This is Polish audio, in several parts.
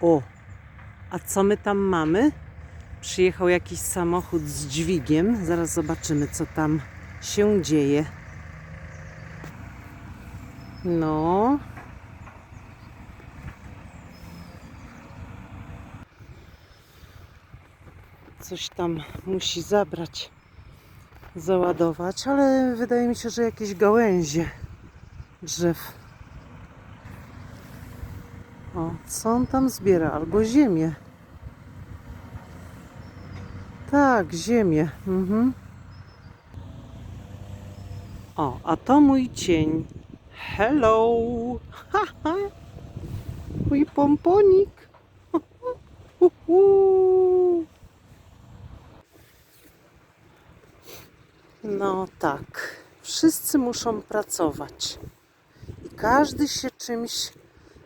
O, a co my tam mamy? Przyjechał jakiś samochód z dźwigiem. Zaraz zobaczymy, co tam się dzieje. No. Coś tam musi zabrać, załadować, ale wydaje mi się, że jakieś gałęzie drzew. O, co on tam zbiera? Albo ziemię. Tak, ziemię. Mhm. O, a to mój cień. Hello! Haha! Mój pomponik. Uhu. No tak. Wszyscy muszą pracować. I każdy się czymś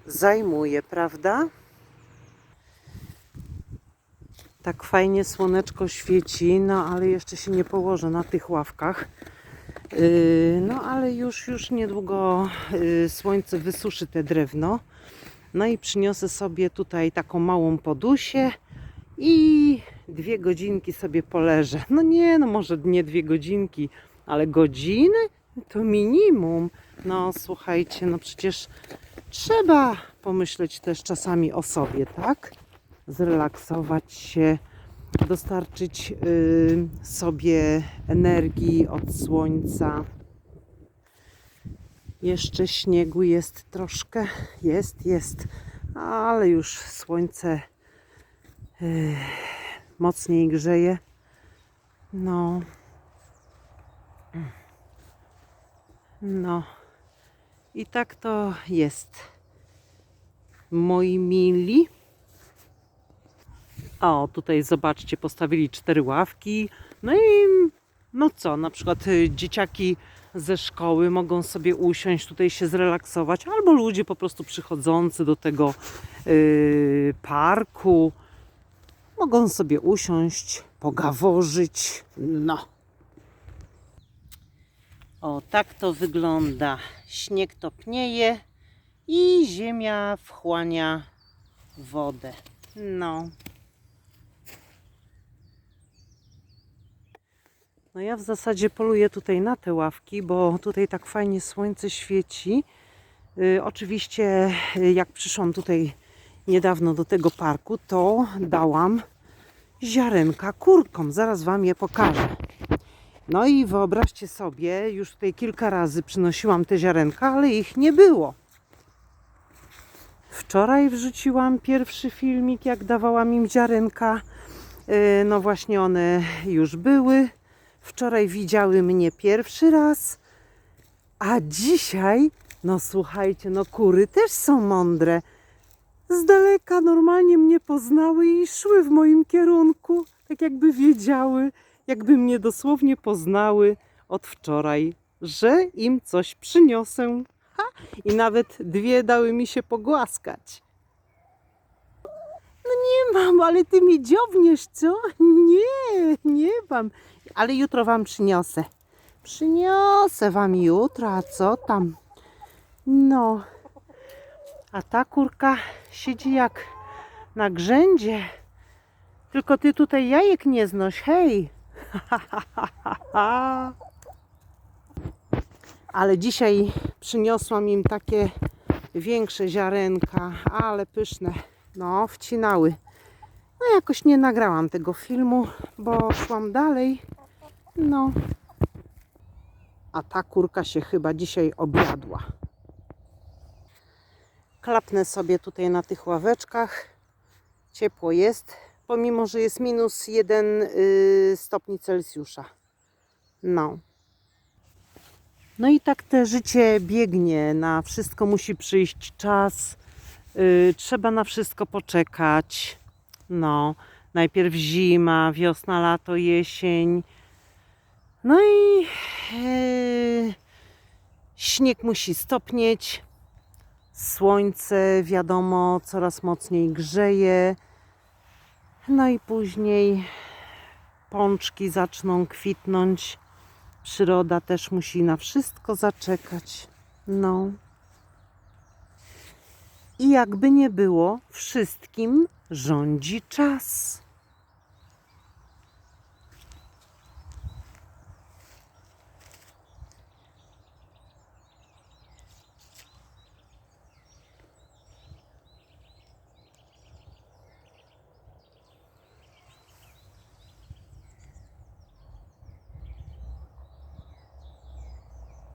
zajmuje, prawda? Tak fajnie słoneczko świeci, no ale jeszcze się nie położę na tych ławkach. Yy, no ale już, już niedługo yy, słońce wysuszy te drewno. No i przyniosę sobie tutaj taką małą podusię i dwie godzinki sobie poleżę. No nie, no może nie dwie godzinki, ale godziny to minimum. No słuchajcie, no przecież trzeba pomyśleć też czasami o sobie, tak? Zrelaksować się, dostarczyć y, sobie energii od słońca. Jeszcze śniegu jest troszkę, jest, jest, ale już słońce y, mocniej grzeje. No. No. I tak to jest. Moi mili. O, tutaj zobaczcie, postawili cztery ławki. No i no co, na przykład y, dzieciaki ze szkoły mogą sobie usiąść, tutaj się zrelaksować, albo ludzie po prostu przychodzący do tego y, parku mogą sobie usiąść, pogaworzyć. No. O, tak to wygląda. Śnieg topnieje i ziemia wchłania wodę. No. No ja w zasadzie poluję tutaj na te ławki, bo tutaj tak fajnie słońce świeci. Y, oczywiście y, jak przyszłam tutaj niedawno do tego parku, to dałam ziarenka kurkom. Zaraz Wam je pokażę. No i wyobraźcie sobie, już tutaj kilka razy przynosiłam te ziarenka, ale ich nie było. Wczoraj wrzuciłam pierwszy filmik, jak dawałam im ziarenka. Y, No właśnie one już były. Wczoraj widziały mnie pierwszy raz, a dzisiaj, no słuchajcie, no kury też są mądre. Z daleka normalnie mnie poznały i szły w moim kierunku, tak jakby wiedziały, jakby mnie dosłownie poznały od wczoraj, że im coś przyniosę. Ha! I nawet dwie dały mi się pogłaskać. No nie mam, ale ty mi dziobniesz, co? Nie, nie mam. Ale jutro wam przyniosę. Przyniosę wam jutro, a co tam? No. A ta kurka siedzi jak na grzędzie. Tylko ty tutaj jajek nie znoś, hej. Ale dzisiaj przyniosłam im takie większe ziarenka, ale pyszne. No, wcinały. No jakoś nie nagrałam tego filmu, bo szłam dalej. No. A ta kurka się chyba dzisiaj objadła. Klapnę sobie tutaj na tych ławeczkach. Ciepło jest, pomimo że jest minus 1 y, stopni Celsjusza. No. No i tak te życie biegnie. Na wszystko musi przyjść czas. Y, trzeba na wszystko poczekać. No, najpierw zima, wiosna, lato, jesień. No i e, śnieg musi stopnieć. Słońce, wiadomo, coraz mocniej grzeje. No i później pączki zaczną kwitnąć. Przyroda też musi na wszystko zaczekać. No. I jakby nie było, wszystkim rządzi czas.